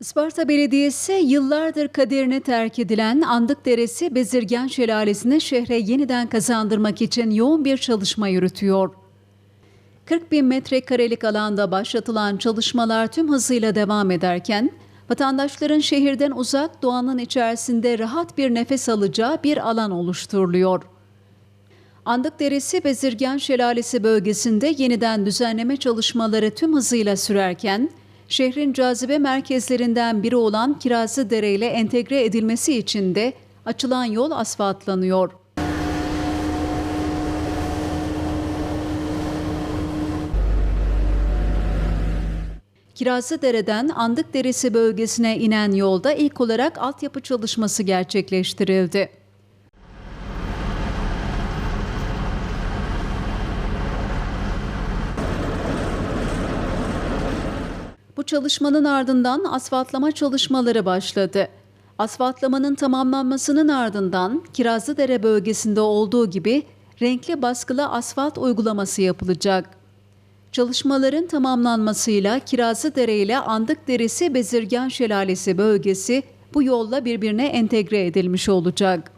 Isparta Belediyesi yıllardır kaderine terk edilen Andık Deresi Bezirgen Şelalesi'ni şehre yeniden kazandırmak için yoğun bir çalışma yürütüyor. 40 bin metrekarelik alanda başlatılan çalışmalar tüm hızıyla devam ederken, vatandaşların şehirden uzak doğanın içerisinde rahat bir nefes alacağı bir alan oluşturuluyor. Andık Deresi Bezirgen Şelalesi bölgesinde yeniden düzenleme çalışmaları tüm hızıyla sürerken, şehrin cazibe merkezlerinden biri olan Kirazlıdere ile entegre edilmesi için de açılan yol asfaltlanıyor. Kirazlıdere'den Andık Deresi bölgesine inen yolda ilk olarak altyapı çalışması gerçekleştirildi. Bu çalışmanın ardından asfaltlama çalışmaları başladı. Asfaltlamanın tamamlanmasının ardından Kirazlıdere bölgesinde olduğu gibi renkli baskılı asfalt uygulaması yapılacak. Çalışmaların tamamlanmasıyla Kirazlıdere ile Andık Deresi Bezirgen Şelalesi bölgesi bu yolla birbirine entegre edilmiş olacak.